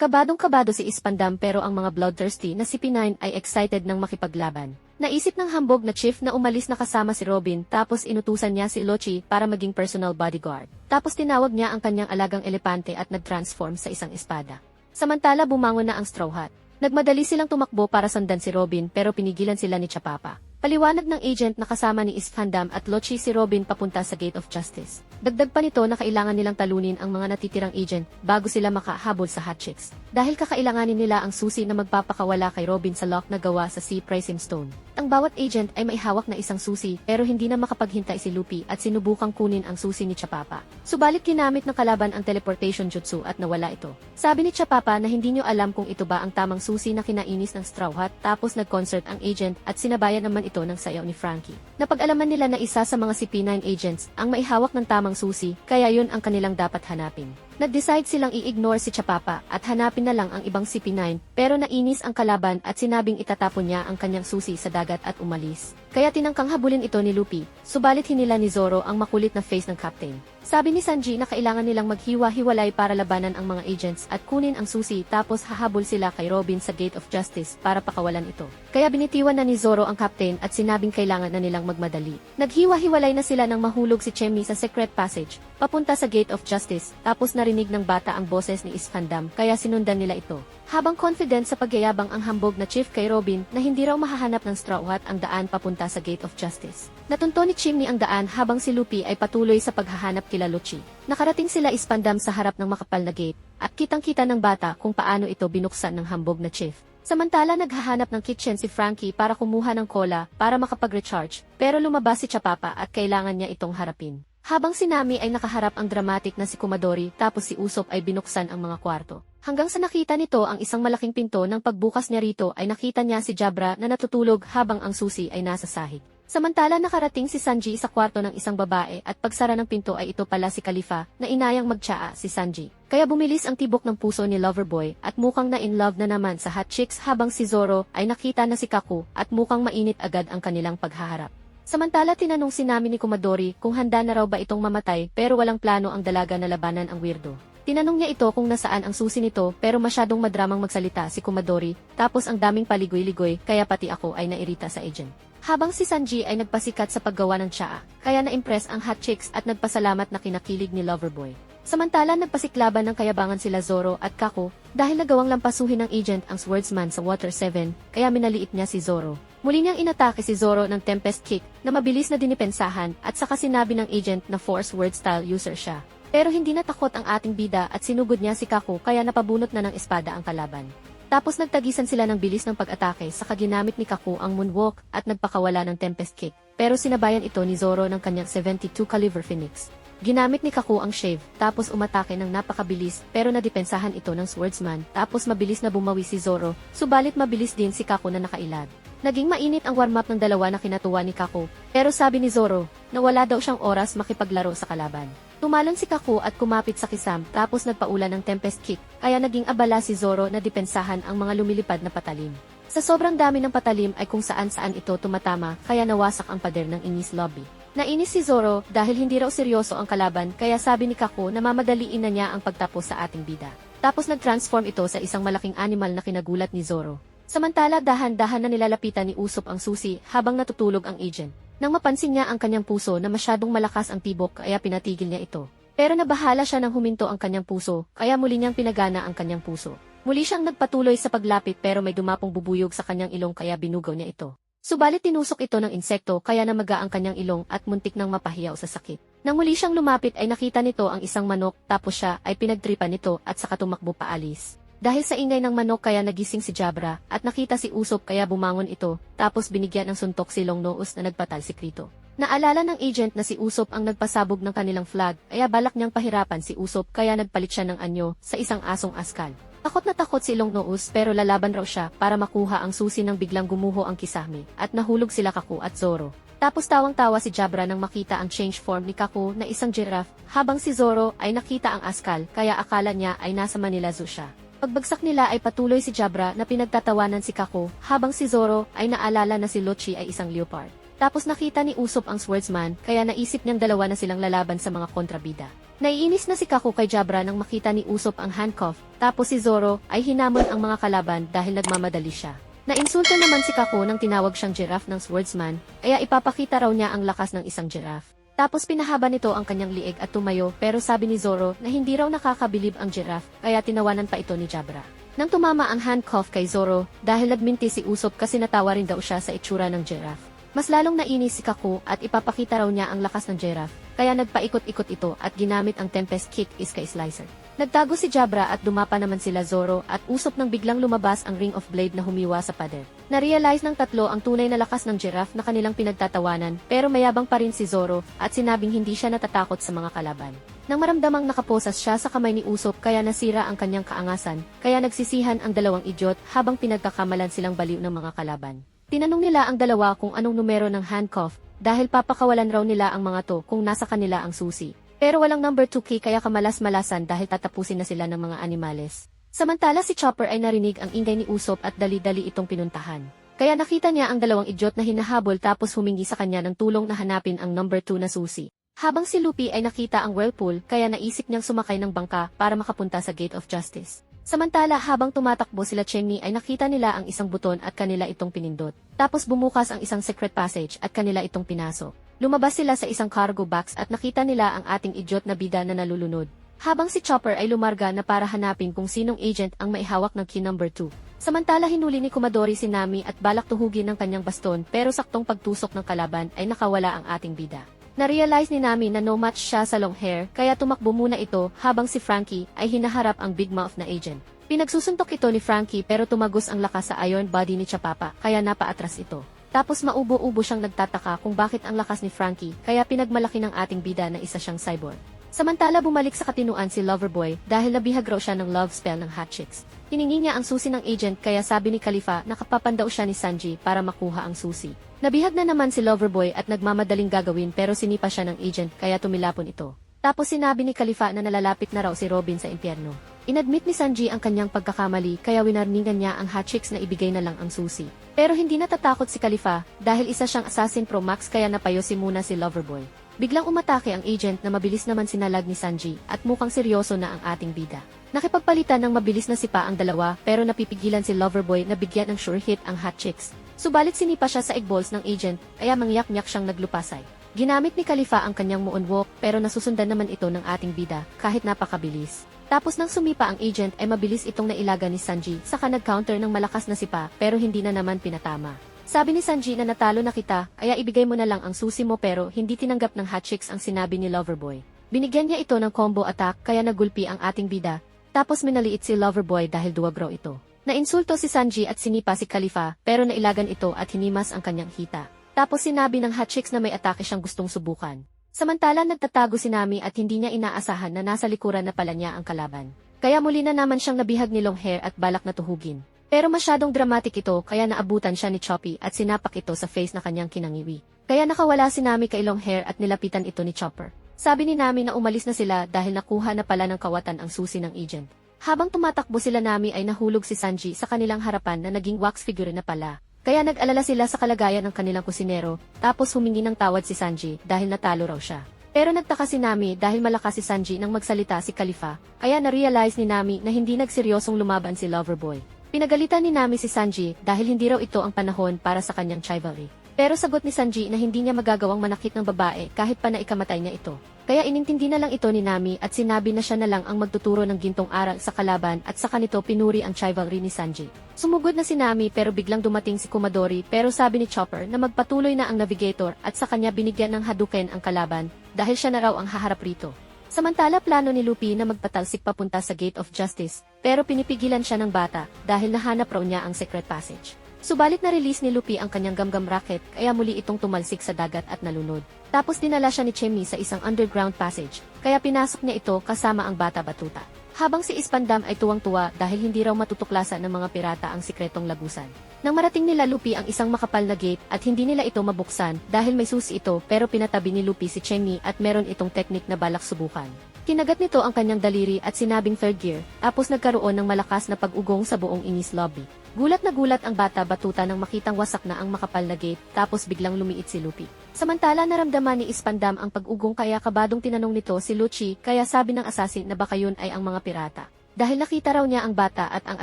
Kabadong-kabado si Ispandam pero ang mga bloodthirsty na si P9 ay excited ng makipaglaban. Naisip ng hambog na chief na umalis na kasama si Robin tapos inutusan niya si Lochi para maging personal bodyguard. Tapos tinawag niya ang kanyang alagang elepante at nag-transform sa isang espada. Samantala bumangon na ang Straw Hat. Nagmadali silang tumakbo para sundan si Robin pero pinigilan sila ni Chapapa. Paliwanag ng agent na kasama ni Isfandam at Lochi si Robin papunta sa Gate of Justice. Dagdag pa nito na kailangan nilang talunin ang mga natitirang agent bago sila makahabol sa Hot Chicks. Dahil kakailanganin nila ang susi na magpapakawala kay Robin sa lock na gawa sa Sea Prism Stone. Ang bawat agent ay may hawak na isang susi pero hindi na makapaghintay si Lupi at sinubukang kunin ang susi ni Chapapa. Subalit ginamit ng kalaban ang teleportation jutsu at nawala ito. Sabi ni Chapapa na hindi nyo alam kung ito ba ang tamang susi na kinainis ng Straw Hat tapos nag-concert ang agent at sinabayan naman ito ng sayaw ni Frankie. Napag-alaman nila na isa sa mga CP9 agents ang maihawak ng tamang susi kaya yun ang kanilang dapat hanapin. Nag-decide silang i-ignore si Chapapa at hanapin na lang ang ibang CP9 pero nainis ang kalaban at sinabing itatapon niya ang kanyang susi sa dagat at umalis. Kaya tinangkang habulin ito ni Luffy, subalit hinila ni Zoro ang makulit na face ng captain. Sabi ni Sanji na kailangan nilang maghiwa-hiwalay para labanan ang mga agents at kunin ang susi tapos hahabol sila kay Robin sa Gate of Justice para pakawalan ito. Kaya binitiwan na ni Zoro ang captain at sinabing kailangan na nilang magmadali. Naghiwa-hiwalay na sila nang mahulog si Chemi sa secret passage, papunta sa Gate of Justice, tapos narinig ng bata ang boses ni Isfandam kaya sinundan nila ito. Habang confident sa pagyayabang ang hambog na chief kay Robin na hindi raw mahahanap ng Straw Hat ang daan papunta sa Gate of Justice. Natunto ni Chimney ang daan habang si Lupi ay patuloy sa paghahanap kila Luchi. Nakarating sila Ispandam sa harap ng makapal na gate at kitang-kita ng bata kung paano ito binuksan ng hambog na chief. Samantala naghahanap ng kitchen si Frankie para kumuha ng cola para makapag-recharge pero lumabas si Chapapa at kailangan niya itong harapin. Habang si Nami ay nakaharap ang dramatic na si Kumadori tapos si Usop ay binuksan ang mga kwarto. Hanggang sa nakita nito ang isang malaking pinto ng pagbukas niya rito ay nakita niya si Jabra na natutulog habang ang susi ay nasa sahig. Samantala nakarating si Sanji sa kwarto ng isang babae at pagsara ng pinto ay ito pala si Khalifa na inayang magtsaa si Sanji. Kaya bumilis ang tibok ng puso ni Loverboy at mukhang na in love na naman sa hot chicks habang si Zoro ay nakita na si Kaku at mukhang mainit agad ang kanilang paghaharap. Samantala tinanong si Nami ni Kumadori kung handa na raw ba itong mamatay pero walang plano ang dalaga na labanan ang weirdo. Tinanong niya ito kung nasaan ang susi nito pero masyadong madramang magsalita si Kumadori tapos ang daming paligoy-ligoy kaya pati ako ay nairita sa agent. Habang si Sanji ay nagpasikat sa paggawa ng tsaa, kaya na-impress ang hot chicks at nagpasalamat na kinakilig ni Loverboy. Samantala nagpasiklaban ng kayabangan sila Zoro at Kako dahil nagawang lampasuhin ng agent ang swordsman sa Water 7 kaya minaliit niya si Zoro. Muli niyang inatake si Zoro ng Tempest Kick na mabilis na dinipensahan at saka sinabi ng agent na Force Word Style user siya. Pero hindi natakot ang ating bida at sinugod niya si Kako kaya napabunot na ng espada ang kalaban. Tapos nagtagisan sila ng bilis ng pag-atake saka ginamit ni Kaku ang moonwalk at nagpakawala ng Tempest Kick. Pero sinabayan ito ni Zoro ng kanyang 72 caliber Phoenix. Ginamit ni Kaku ang shave, tapos umatake ng napakabilis, pero nadepensahan ito ng swordsman, tapos mabilis na bumawi si Zoro, subalit mabilis din si Kaku na nakailad. Naging mainit ang warm-up ng dalawa na kinatuwa ni Kaku, pero sabi ni Zoro, na wala daw siyang oras makipaglaro sa kalaban. Tumalon si Kaku at kumapit sa kisam, tapos nagpaulan ng Tempest Kick, kaya naging abala si Zoro na depensahan ang mga lumilipad na patalim. Sa sobrang dami ng patalim ay kung saan-saan ito tumatama, kaya nawasak ang pader ng Inis Lobby. Nainis si Zoro dahil hindi raw seryoso ang kalaban kaya sabi ni Kaku na mamadaliin na niya ang pagtapos sa ating bida. Tapos nag-transform ito sa isang malaking animal na kinagulat ni Zoro. Samantala dahan-dahan na nilalapitan ni Usop ang susi habang natutulog ang agent. Nang mapansin niya ang kanyang puso na masyadong malakas ang tibok kaya pinatigil niya ito. Pero nabahala siya nang huminto ang kanyang puso kaya muli niyang pinagana ang kanyang puso. Muli siyang nagpatuloy sa paglapit pero may dumapong bubuyog sa kanyang ilong kaya binugaw niya ito. Subalit tinusok ito ng insekto kaya namaga ang kanyang ilong at muntik nang mapahiyaw sa sakit. Nang muli siyang lumapit ay nakita nito ang isang manok tapos siya ay pinagtripan nito at saka tumakbo paalis. Dahil sa ingay ng manok kaya nagising si Jabra at nakita si Usop kaya bumangon ito tapos binigyan ng suntok si Longnoos na nagpatal si Krito. Naalala ng agent na si Usop ang nagpasabog ng kanilang flag kaya balak niyang pahirapan si Usop kaya nagpalit siya ng anyo sa isang asong askal. Takot na takot si Longnoos pero lalaban raw siya para makuha ang susi ng biglang gumuho ang kisame at nahulog sila Kaku at Zoro. Tapos tawang-tawa si Jabra nang makita ang change form ni Kaku na isang giraffe habang si Zoro ay nakita ang askal kaya akala niya ay nasa Manila Zoo siya. Pagbagsak nila ay patuloy si Jabra na pinagtatawanan si Kaku habang si Zoro ay naalala na si Lochi ay isang leopard. Tapos nakita ni Usop ang swordsman kaya naisip niyang dalawa na silang lalaban sa mga kontrabida. Naiinis na si Kaku kay Jabra nang makita ni Usopp ang handcuff, tapos si Zoro ay hinamon ang mga kalaban dahil nagmamadali siya. Nainsulto naman si Kaku nang tinawag siyang giraffe ng swordsman, kaya ipapakita raw niya ang lakas ng isang giraffe. Tapos pinahaba nito ang kanyang liig at tumayo pero sabi ni Zoro na hindi raw nakakabilib ang giraffe kaya tinawanan pa ito ni Jabra. Nang tumama ang handcuff kay Zoro dahil nagminti si Usopp kasi natawa rin daw siya sa itsura ng giraffe. Mas lalong nainis si Kaku at ipapakita raw niya ang lakas ng giraffe, kaya nagpaikot-ikot ito at ginamit ang Tempest Kick Iska Slicer. Nagtago si Jabra at dumapa naman sila Zoro at usop nang biglang lumabas ang Ring of Blade na humiwa sa pader. Na-realize ng tatlo ang tunay na lakas ng giraffe na kanilang pinagtatawanan pero mayabang pa rin si Zoro at sinabing hindi siya natatakot sa mga kalaban. Nang maramdamang nakaposas siya sa kamay ni Usop kaya nasira ang kanyang kaangasan, kaya nagsisihan ang dalawang idiot habang pinagkakamalan silang baliw ng mga kalaban. Tinanong nila ang dalawa kung anong numero ng handcuff dahil papakawalan raw nila ang mga to kung nasa kanila ang susi. Pero walang number 2 key kaya kamalas-malasan dahil tatapusin na sila ng mga animales. Samantala si Chopper ay narinig ang ingay ni Usop at dali-dali itong pinuntahan. Kaya nakita niya ang dalawang idiot na hinahabol tapos humingi sa kanya ng tulong na hanapin ang number 2 na susi. Habang si Luffy ay nakita ang whirlpool kaya naisip niyang sumakay ng bangka para makapunta sa Gate of Justice. Samantala habang tumatakbo sila Chenny ay nakita nila ang isang buton at kanila itong pinindot. Tapos bumukas ang isang secret passage at kanila itong pinasok. Lumabas sila sa isang cargo box at nakita nila ang ating idiot na bida na nalulunod. Habang si Chopper ay lumarga na para hanapin kung sinong agent ang maihawak ng key number 2. Samantala hinuli ni Kumadori si Nami at balak tuhugin ng kanyang baston pero saktong pagtusok ng kalaban ay nakawala ang ating bida. Na-realize ni Nami na no match siya sa long hair kaya tumakbo muna ito habang si Frankie ay hinaharap ang big mouth na agent. Pinagsusuntok ito ni Frankie pero tumagos ang lakas sa iron body ni Chapapa kaya napaatras ito. Tapos maubo-ubo siyang nagtataka kung bakit ang lakas ni Frankie kaya pinagmalaki ng ating bida na isa siyang cyborg. Samantala bumalik sa katinuan si Loverboy dahil nabihag raw siya ng love spell ng Hot Chicks. Hiningi niya ang susi ng agent kaya sabi ni Khalifa na kapapandaw siya ni Sanji para makuha ang susi. Nabihag na naman si Loverboy at nagmamadaling gagawin pero sinipa siya ng agent kaya tumilapon ito. Tapos sinabi ni Khalifa na nalalapit na raw si Robin sa impyerno. Inadmit ni Sanji ang kanyang pagkakamali kaya winarningan niya ang Hot Chicks na ibigay na lang ang susi. Pero hindi natatakot si Khalifa dahil isa siyang assassin pro max kaya napayosi muna si Loverboy. Biglang umatake ang agent na mabilis naman sinalag ni Sanji at mukhang seryoso na ang ating bida. Nakipagpalitan ng mabilis na sipa ang dalawa pero napipigilan si Loverboy na bigyan ng sure hit ang Hot Chicks. Subalit sinipa siya sa egg balls ng agent kaya mangyak-nyak siyang naglupasay. Ginamit ni Khalifa ang kanyang moonwalk pero nasusundan naman ito ng ating bida kahit napakabilis. Tapos nang sumipa ang agent ay mabilis itong nailaga ni Sanji saka nag-counter ng malakas na sipa pero hindi na naman pinatama. Sabi ni Sanji na natalo na kita, kaya ibigay mo na lang ang susi mo pero hindi tinanggap ng Hot Chicks ang sinabi ni Loverboy. Binigyan niya ito ng combo attack kaya nagulpi ang ating bida, tapos minaliit si Loverboy dahil duwag raw ito. Nainsulto si Sanji at sinipa si Khalifa pero nailagan ito at hinimas ang kanyang hita. Tapos sinabi ng Hot Chicks na may atake siyang gustong subukan. Samantala nagtatago si Nami at hindi niya inaasahan na nasa likuran na pala niya ang kalaban. Kaya muli na naman siyang nabihag ni Longhair at balak na tuhugin. Pero masyadong dramatic ito kaya naabutan siya ni Choppy at sinapak ito sa face na kanyang kinangiwi. Kaya nakawala si Nami kay Longhair at nilapitan ito ni Chopper. Sabi ni Nami na umalis na sila dahil nakuha na pala ng kawatan ang susi ng agent. Habang tumatakbo sila Nami ay nahulog si Sanji sa kanilang harapan na naging wax figure na pala. Kaya nag-alala sila sa kalagayan ng kanilang kusinero, tapos humingi ng tawad si Sanji dahil natalo raw siya. Pero nagtaka si Nami dahil malakas si Sanji nang magsalita si Khalifa, kaya na-realize ni Nami na hindi nagseryosong lumaban si Loverboy. Pinagalitan ni Nami si Sanji dahil hindi raw ito ang panahon para sa kanyang chivalry. Pero sagot ni Sanji na hindi niya magagawang manakit ng babae kahit pa naikamatay niya ito. Kaya inintindi na lang ito ni Nami at sinabi na siya na lang ang magtuturo ng gintong aral sa kalaban at sa kanito pinuri ang chivalry ni Sanji. Sumugod na si Nami pero biglang dumating si Kumadori pero sabi ni Chopper na magpatuloy na ang navigator at sa kanya binigyan ng Hadouken ang kalaban dahil siya na raw ang haharap rito. Samantala plano ni Luffy na magpatalsik papunta sa Gate of Justice pero pinipigilan siya ng bata dahil nahanap raw niya ang secret passage. Subalit na-release ni Luffy ang kanyang gamgam rocket kaya muli itong tumalsik sa dagat at nalunod. Tapos dinala siya ni Chemi sa isang underground passage, kaya pinasok niya ito kasama ang bata batuta. Habang si Ispandam ay tuwang-tuwa dahil hindi raw matutuklasan ng mga pirata ang sikretong lagusan. Nang marating nila Luffy ang isang makapal na gate at hindi nila ito mabuksan dahil may susi ito pero pinatabi ni Luffy si Chemi at meron itong teknik na balak subukan. Kinagat nito ang kanyang daliri at sinabing third gear, tapos nagkaroon ng malakas na pag-ugong sa buong Inis lobby. Gulat na gulat ang bata batuta nang makitang wasak na ang makapal na gate tapos biglang lumiit si Lupi. Samantala naramdaman ni Ispandam ang pag-ugong kaya kabadong tinanong nito si Lucci kaya sabi ng assassin na baka yun ay ang mga pirata. Dahil nakita raw niya ang bata at ang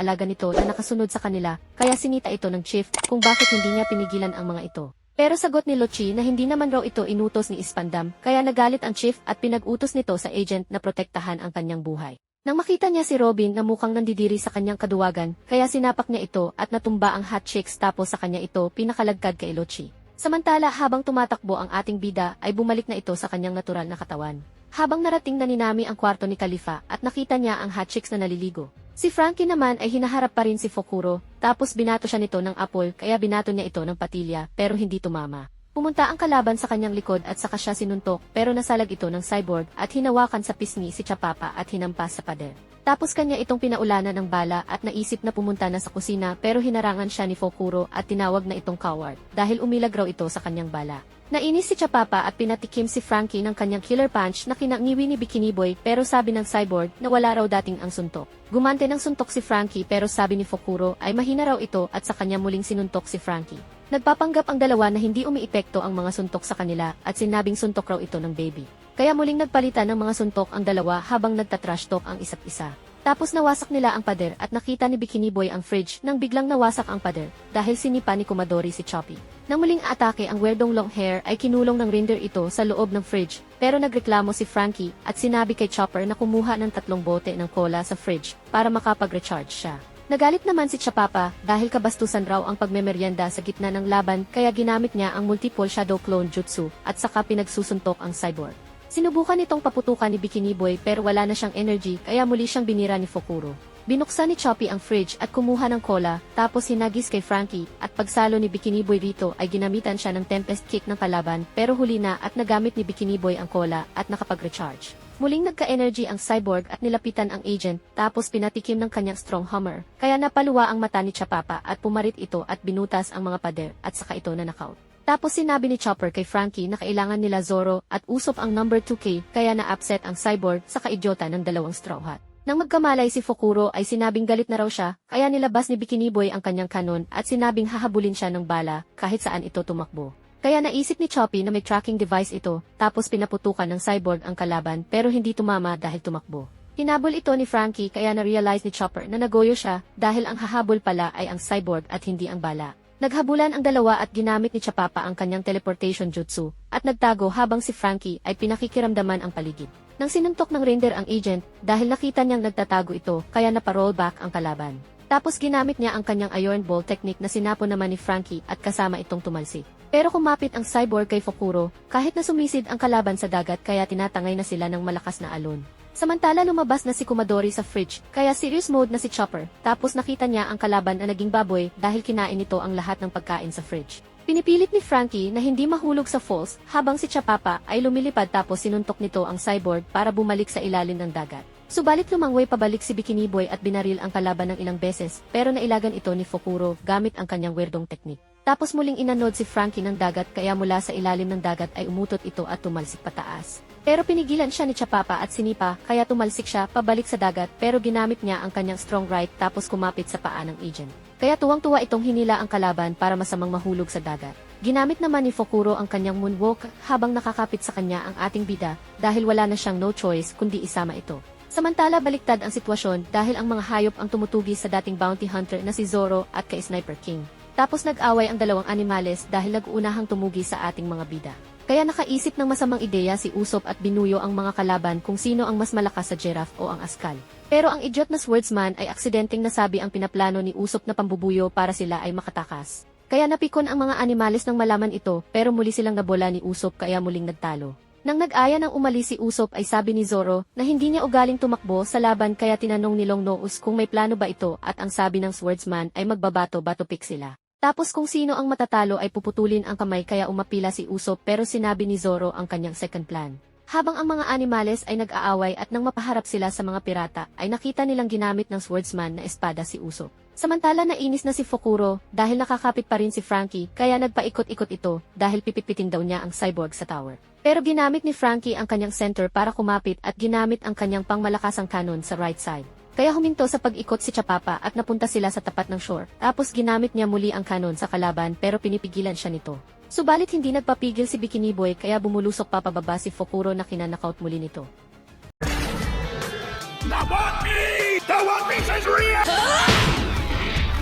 alaga nito na nakasunod sa kanila, kaya sinita ito ng chief kung bakit hindi niya pinigilan ang mga ito. Pero sagot ni Lucci na hindi naman raw ito inutos ni Ispandam, kaya nagalit ang chief at pinag-utos nito sa agent na protektahan ang kanyang buhay. Nang makita niya si Robin na mukhang nandidiri sa kanyang kaduwagan, kaya sinapak niya ito at natumba ang hot chicks tapos sa kanya ito pinakalagkad kay Lucci. Samantala habang tumatakbo ang ating bida ay bumalik na ito sa kanyang natural na katawan. Habang narating na ni Nami ang kwarto ni Khalifa at nakita niya ang hot chicks na naliligo. Si Frankie naman ay hinaharap pa rin si Fokuro, tapos binato siya nito ng apol kaya binato niya ito ng patilya pero hindi tumama. Pumunta ang kalaban sa kanyang likod at saka siya sinuntok pero nasalag ito ng cyborg at hinawakan sa pisngi si Chapapa at hinampas sa pader. Tapos kanya itong pinaulanan ng bala at naisip na pumunta na sa kusina pero hinarangan siya ni Fokuro at tinawag na itong coward dahil umilag raw ito sa kanyang bala. Nainis si Chapapa at pinatikim si Frankie ng kanyang killer punch na kinangiwi ni Bikini Boy pero sabi ng cyborg na wala raw dating ang suntok. Gumante ng suntok si Frankie pero sabi ni Fokuro ay mahina raw ito at sa kanya muling sinuntok si Frankie. Nagpapanggap ang dalawa na hindi umiepekto ang mga suntok sa kanila at sinabing suntok raw ito ng baby. Kaya muling nagpalitan ng mga suntok ang dalawa habang nagtatrash talk ang isa't isa. Tapos nawasak nila ang pader at nakita ni Bikini Boy ang fridge nang biglang nawasak ang pader dahil sinipa ni Kumadori si Choppy. Nang muling atake ang weirdong long hair ay kinulong ng render ito sa loob ng fridge pero nagreklamo si Frankie at sinabi kay Chopper na kumuha ng tatlong bote ng cola sa fridge para makapag-recharge siya. Nagalit naman si Chapapa dahil kabastusan raw ang pagmemeryenda sa gitna ng laban kaya ginamit niya ang multiple shadow clone jutsu at saka pinagsusuntok ang cyborg. Sinubukan itong paputukan ni Bikini Boy pero wala na siyang energy kaya muli siyang binira ni Fokuro. Binuksan ni Choppy ang fridge at kumuha ng cola, tapos hinagis kay Frankie, at pagsalo ni Bikini Boy rito ay ginamitan siya ng Tempest Kick ng kalaban pero huli na at nagamit ni Bikini Boy ang cola at nakapag-recharge. Muling nagka-energy ang cyborg at nilapitan ang agent tapos pinatikim ng kanyang strong hammer, kaya napaluwa ang mata ni Chapapa at pumarit ito at binutas ang mga pader at saka ito na knockout. Tapos sinabi ni Chopper kay Frankie na kailangan nila Zoro at usop ang number 2K kaya na-upset ang cyborg sa kaidyota ng dalawang straw hat. Nang magkamalay si Fokuro ay sinabing galit na raw siya, kaya nilabas ni Bikini Boy ang kanyang kanon at sinabing hahabulin siya ng bala kahit saan ito tumakbo. Kaya naisip ni Choppy na may tracking device ito, tapos pinaputukan ng cyborg ang kalaban pero hindi tumama dahil tumakbo. Hinabol ito ni Frankie kaya na-realize ni Chopper na nagoyo siya dahil ang hahabol pala ay ang cyborg at hindi ang bala. Naghabulan ang dalawa at ginamit ni Chapapa ang kanyang teleportation jutsu, at nagtago habang si Frankie ay pinakikiramdaman ang paligid. Nang sinuntok ng render ang agent, dahil nakita niyang nagtatago ito, kaya naparoll back ang kalaban. Tapos ginamit niya ang kanyang iron ball technique na sinapo naman ni Frankie at kasama itong tumalsik. Pero kumapit ang cyborg kay Fokuro, kahit na sumisid ang kalaban sa dagat kaya tinatangay na sila ng malakas na alon. Samantala lumabas na si Kumadori sa fridge, kaya serious mode na si Chopper, tapos nakita niya ang kalaban na naging baboy dahil kinain nito ang lahat ng pagkain sa fridge. Pinipilit ni Frankie na hindi mahulog sa falls habang si Chapapa ay lumilipad tapos sinuntok nito ang cyborg para bumalik sa ilalim ng dagat. Subalit lumangway pabalik si Bikini Boy at binaril ang kalaban ng ilang beses pero nailagan ito ni Fokuro gamit ang kanyang weirdong teknik. Tapos muling inanod si Frankie ng dagat kaya mula sa ilalim ng dagat ay umutot ito at tumalsik pataas. Pero pinigilan siya ni Chapapa at sinipa kaya tumalsik siya pabalik sa dagat pero ginamit niya ang kanyang strong right tapos kumapit sa paa ng agent. Kaya tuwang-tuwa itong hinila ang kalaban para masamang mahulog sa dagat. Ginamit naman ni Fokuro ang kanyang moonwalk habang nakakapit sa kanya ang ating bida dahil wala na siyang no choice kundi isama ito. Samantala baliktad ang sitwasyon dahil ang mga hayop ang tumutugi sa dating bounty hunter na si Zoro at kay Sniper King. Tapos nag-away ang dalawang animales dahil nag-uunahang tumugi sa ating mga bida. Kaya nakaisip ng masamang ideya si Usop at binuyo ang mga kalaban kung sino ang mas malakas sa giraffe o ang askal. Pero ang idiot na swordsman ay aksidenteng nasabi ang pinaplano ni Usop na pambubuyo para sila ay makatakas. Kaya napikon ang mga animales nang malaman ito pero muli silang nabola ni Usop kaya muling nagtalo. Nang nag-aya ng umalis si Usop ay sabi ni Zoro na hindi niya ugaling tumakbo sa laban kaya tinanong ni Long Noos kung may plano ba ito at ang sabi ng swordsman ay magbabato-bato pick sila. Tapos kung sino ang matatalo ay puputulin ang kamay kaya umapila si Usopp pero sinabi ni Zoro ang kanyang second plan. Habang ang mga animales ay nag-aaway at nang mapaharap sila sa mga pirata ay nakita nilang ginamit ng swordsman na espada si Usopp. Samantala nainis na si Fokuro dahil nakakapit pa rin si Frankie kaya nagpaikot-ikot ito dahil pipipitin daw niya ang cyborg sa tower. Pero ginamit ni Frankie ang kanyang center para kumapit at ginamit ang kanyang pangmalakasang kanon sa right side. Kaya huminto sa pag-ikot si Chapapa at napunta sila sa tapat ng shore. Tapos ginamit niya muli ang kanon sa kalaban pero pinipigilan siya nito. Subalit hindi nagpapigil si Bikini Boy kaya bumulusok pa pababa si Fokuro na kinanakaut muli nito.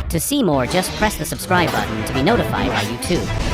To see more, just press the subscribe button to be notified by YouTube.